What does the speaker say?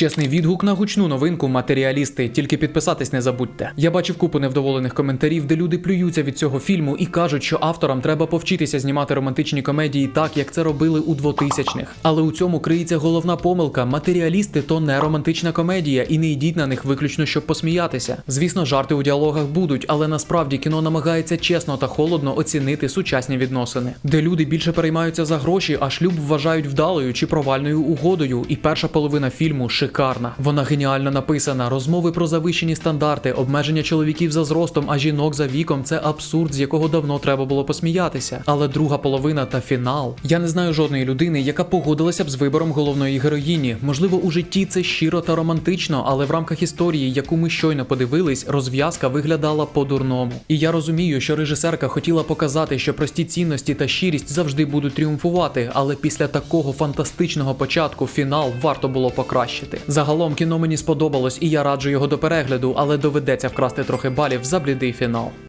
Чесний відгук на гучну новинку матеріалісти. Тільки підписатись не забудьте. Я бачив купу невдоволених коментарів, де люди плюються від цього фільму і кажуть, що авторам треба повчитися знімати романтичні комедії так, як це робили у 2000-х. Але у цьому криється головна помилка. Матеріалісти то не романтична комедія, і не йдіть на них виключно, щоб посміятися. Звісно, жарти у діалогах будуть, але насправді кіно намагається чесно та холодно оцінити сучасні відносини, де люди більше переймаються за гроші, а шлюб вважають вдалою чи провальною угодою. І перша половина фільму шикарна. Вона геніально написана. Розмови про завищені стандарти, обмеження чоловіків за зростом, а жінок за віком це абсурд, з якого давно треба було посміятися. Але друга половина та фінал. Я не знаю жодної людини, яка погодилася б з вибором головної героїні. Можливо, у житті це щиро та романтично, але в рамках історії, яку ми щойно подивились, розв'язка виглядала по-дурному. І я розумію, що режисерка хотіла показати, що прості цінності та щирість завжди будуть тріумфувати, але після такого фантастичного початку фінал варто було покращити. Загалом кіно мені сподобалось, і я раджу його до перегляду, але доведеться вкрасти трохи балів за блідий фінал.